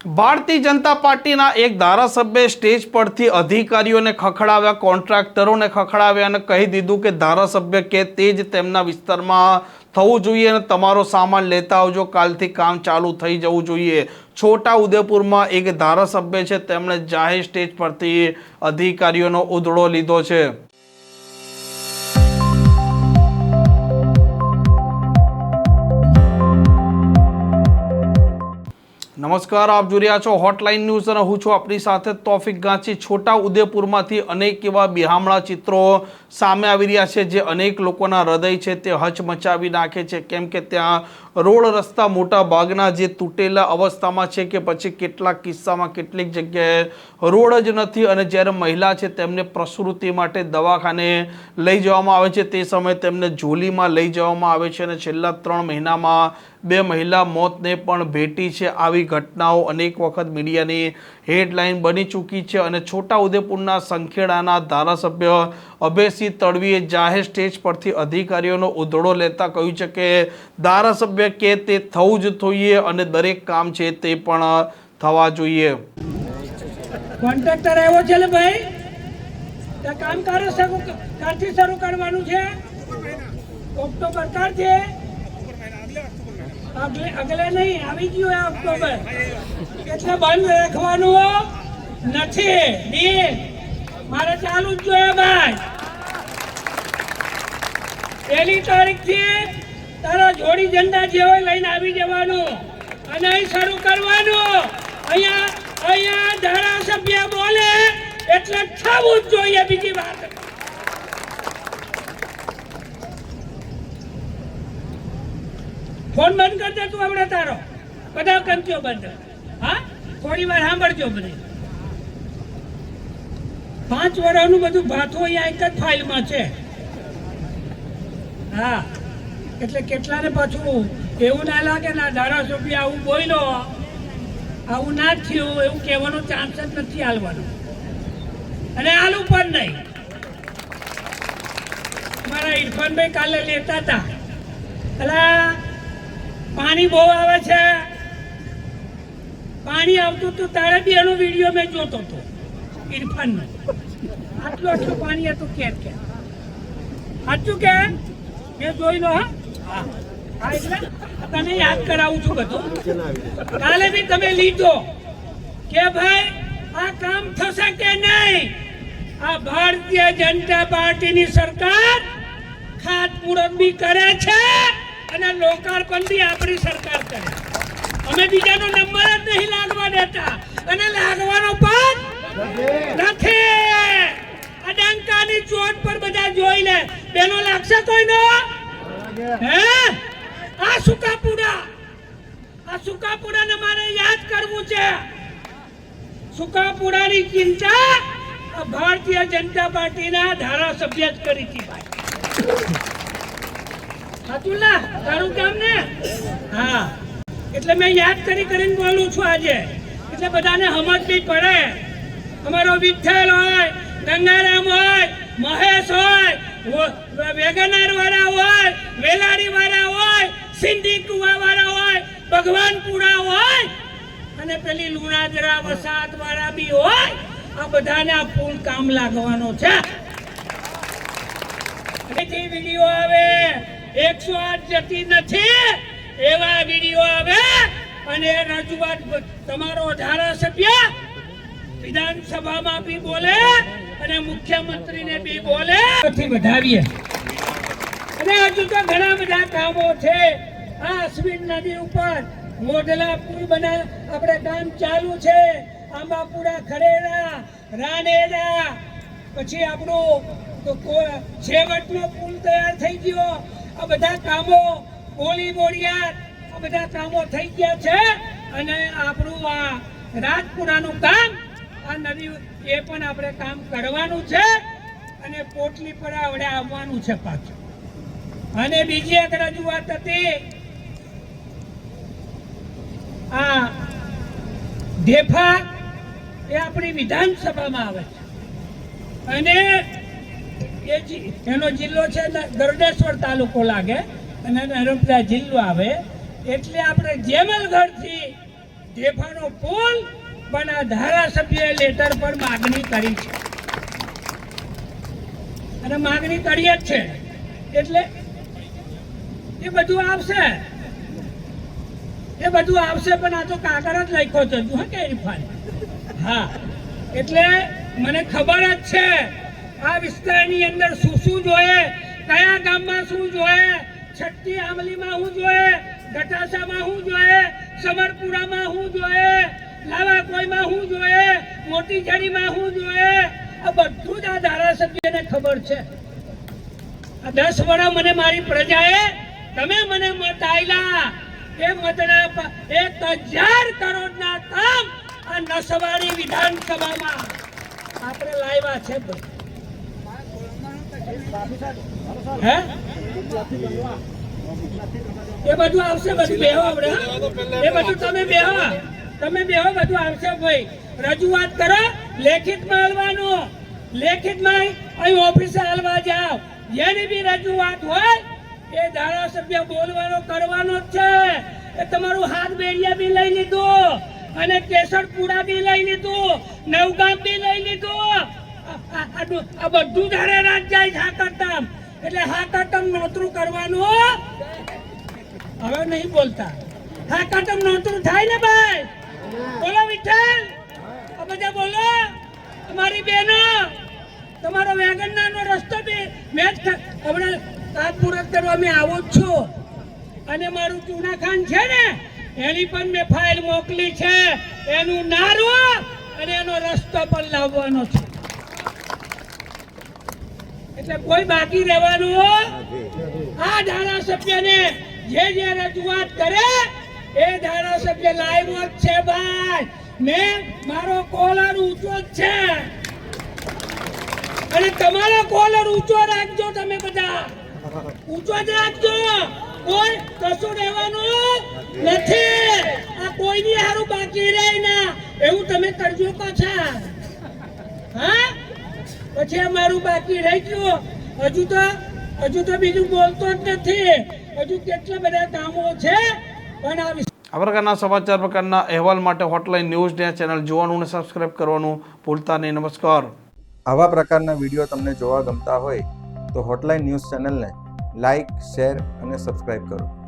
ભારતીય જનતા પાર્ટીના એક ધારાસભ્યે સ્ટેજ પરથી અધિકારીઓને ખખડાવ્યા, કોન્ટ્રાક્ટરોને ખખડાવ્યા અને કહી દીધું કે ધારાસભ્ય કે તે જ તેમના વિસ્તારમાં થવું જોઈએ અને તમારો સામાન લેતા આવજો, કાલથી કામ ચાલુ થઈ જવું જોઈએ. છોટા ઉદેપુરમાં એક ધારાસભ્ય છે, તેમણે જાહેર સ્ટેજ પરથી અધિકારીઓનો ઉધડો લીધો છે. નમસ્કાર, આપ જોઈ રહ્યા છો હોટલાઇન ન્યૂઝ અને હું છું આપણી સાથે તોફિક ગાંચી છોટા ઉદેપુરમાંથી અનેક એવા બિહામણા ચિત્રો સામે આવી રહ્યા છે જે અનેક લોકોના હૃદય છે તે હચમચાવી નાખે છે. કેમ કે ત્યાં રોડ રસ્તા મોટા ભાગના જે તૂટેલા અવસ્થામાં છે કે પછી કેટલાક કિસ્સામાં કેટલીક જગ્યાએ રોડ જ નથી અને જ્યારે મહિલા છે તેમને પ્રસૂતિ માટે દવાખાને લઈ જવામાં આવે છે, તે સમયે તેમને ઝોલીમાં લઈ જવામાં આવે છે અને છેલ્લા ત્રણ મહિનામાં બે મહિલા મોતને પણ ભેટી છે. આવી ઘટનાઓ અનેક વખત મીડિયાની હેડલાઇન બની ચૂકી છે અને છોટા ઉદેપુરના સંખેડાના ધારાસભ્ય અભયસિંહ તડવીએ જાહેર સ્ટેજ પરથી અધિકારીઓનો ઉધડો લેતા કહ્યું છે કે, ધારાસભ્ય કે તે થવું જ જોઈએ અને દરેક કામ છે તે પણ થવા જોઈએ. કોન્ટ્રાક્ટર આવ્યો છે ભાઈ? કામ કાર્ય શરૂ કરવાનું છે. ઓક્ટોબર ક્યારથી અગલે નહીં, આવી ગયું આ ઓક્ટોબર એટલે બંધ રાખવાનું નથી ડીલ મારે ચાલુ જ જોઈએ ભાઈ. પહેલી તારીખથી તારા જોડી ઝંડા જે હોય લઈને આવી જવાનું. અને અહીં શરૂ કરવાનું. અહીંયા અહીંયા ધારાસભ્ય બોલે, એટલે થવું જ જોઈએ બીજી વાત. ફોન બંધ કરી દે તું હમણાં તારો. બધા કંકીઓ બંધ. હા? થોડી વાર સાંભળજો મને. પાંચ વર્ષનું બધું ભાથું અહીંયા એક જ ફાઇલમાં છે. હા. એટલે કેટલાને પાછું એવું ના લાગે ના ધારાસભ્ય આવું બોલ્યો. આવું ના થયું, એવું કહેવાનો ચાન્સ જ નથી હાલવાનો. અને હાલું પણ નહીં. મારા ઇરફાનભાઈ કાલે લેતા હતા. અલા પાણી બહુ આવે છે. પાણી આવતું હતું તારે બી એનો વીડિયો મેં જોતો હતો. ઇરફાનનો. આટલું આટલું પાણી હતું કે કે સાચું કે? મેં જોઈ લો હા? હા. યાદ કરાવું છું બધું. કાલે બી તમે લીધો કે ભાઈ, આ કામ થશે કે નહીં? આ ભારતીય જનતા પાર્ટીની સરકાર ખાતમુહૂર્ત બી કરે છે. અને લોકાર્પણ બી આપણી સરકાર કરે. અમે બીજાનો નંબર જ નહીં લાગવા દેતા. અને લાગવાનો પણ નથી. અડંકાની ચોટ પર બધા જોઈ લે. બેનો લાગશે કોઈનો? હે? આ સુકાપુરા આ સુકાપુરાને મારે યાદ કરવું છે. સુકાપુરાની ચિંતા ભારતીય જનતા પાર્ટીના ધારાસભ્ય જ કરી હતી ભાઈ. ના? તારું કામ ને? હા. એટલે મેં યાદ કરી કરીને બોલું છું આજે. એટલે બધાને સમજ બી પડે. અમારો વિઠ્ઠલ હોય, ગંગારામ હોય, મહેશ હોય વેગનાર વાળા હોય, વેલારી વાળા હોય, સિંધી કુવા વાળા હોય ભગવાનપુરા હોય, અને પેલી લુણાદરા વસાત વાળા બી હોય, આ બધાને આ ફૂલ કામ લાગવાનો છે. વીડિયો આવે. એકસો આઠ જતી નથી. એવા વીડિયો આવે અને રજૂઆત તમારો ધારાસભ્ય વિધાનસભામાં બી બોલે અને મુખ્યમંત્રીને બી બોલે. નથી વધાવીએ. અને હજુ તો ઘણા બધા કામો છે. આ અશ્વિન નદી ઉપર મોઢલા પુલ બના આપણે કામ ચાલુ છે. આંબાપુરા ખરેડા રાનેડા. પછી આપણું તો છેવટનો પુલ તૈયાર થઈ ગયો. આ બધા કામો બોલી બોળિયાર આ બધા કામો થઈ ગયા છે અને આપણું આ રાજપુરાનું કામ આ નદી એ પણ આપણે કામ કરવાનું છે અને પોટલી પર આવડે આવવાનું છે પાછું. અને બીજી એક રજૂઆત હતી આ ઢેફા એ આપણી વિધાનસભામાં આવે છે. અને એ એનો જિલ્લો છે ગરડેશ્વર તાલુકો લાગે. અને નર્મદા જિલ્લો આવે. એટલે આપણે જેમલગઢથી ઢેફાનો પુલ પણ આ ધારાસભ્યએ લેટર પર માગણી કરી છે. અને માગણી કરી જ છે. એટલે એ બધું આવશે. એ બધું આવશે પણ આ તો કાગળ જ લખ્યો છે. હા કે ઇરફાન હા. એટલે મને ખબર જ છે. આ વિસ્તારની અંદર શું શું જોઈએ? કયા ગામમાં શું જોઈએ? છઠ્ઠી આમલીમાં શું જોઈએ? ઘટાસામાં શું જોઈએ? સમરપુરામાં શું જોઈએ? લાવા કોઈમાં શું જોઈએ? મોટી ઝાડીમાં શું જોઈએ? આ બધું જ આ ધારાસભ્યને ખબર છે. આ દસ વર્ષ મને મારી પ્રજાએ, તમે મને મત આયલા. એ મતના એક હજાર કરોડના કામ આ નસવાડી વિધાનસભામાં. આપણે લાવ્યા છે ભાઈ. હે? એ બધું આવશે, બધું બેહો આપણે એ બધું તમે બેહો તમે બેહો, બધું આવશે ભાઈ. રજૂઆત કરો લેખિતમાં આલવાનું લેખિતમાં અહીં ઓફિસે હલવા જાઓ. જેની બી રજૂઆત હોય, એ ધારાસભ્ય બોલવાનો, કરવાનો જ છે. એ તમારું હાથ બેડિયા બી લઈ લીધું અને કેસરપુરા બી લઈ લીધું, નવગામ બી લઈ લીધું. આ- બધું ધારે રાત જાય છે હાકરતમ એટલે હાકરતમ નોતરું કરવાનું હવે નહીં બોલતા. હા કાટમ નોતરું થાય ને ભાઈ? બોલો વિઠ્ઠલ. આ બધા બોલો. તમારી બહેનો તમારો વેગનનાનો રસ્તો બી મેં જ હમણાં તાત્પુરત કરવા મેં આવો જ છું. અને મારું ચૂનાખાન છે ને, એની પણ મેં ફાઇલ મોકલી છે. એનું નારું અને એનો રસ્તો પણ લાવવાનો છે. એટલે કોઈ બાકી રહેવાનું આ ધારાસભ્યને જે જે રજૂઆત કરે એ ધારાસભ્ય લાઈવ જ છે ભાઈ. મેં મારો કોલર ઊંચો જ છે. અને તમારો કોલર ઊંચો રાખજો તમે બધા. ઊંચો જ રાખજો. કોઈ કશું રહેવાનું નથી. આ કોઈની હારું બાકી રહે ના. એવું તમે કરજો પાછા. હા? પછી અમારું બાકી રહી ગયું. હજુ તો હજુ તો બીજું બોલતો જ નથી. હજુ કેટલા બધા કામો છે પણ આ આ પ્રકારના સમાચાર પ્રકારના અહેવાલ માટે હોટલાઇન ન્યૂઝ ચેનલ જોવાનું અને સબસ્ક્રાઇબ કરવાનું ભૂલતા નહીં. નમસ્કાર. આવા પ્રકારના વીડિયો તમને જોવા ગમતા હોય તો હોટલાઇન ન્યૂઝ ચેનલને લાઇક શેર અને સબસ્ક્રાઇબ કરો.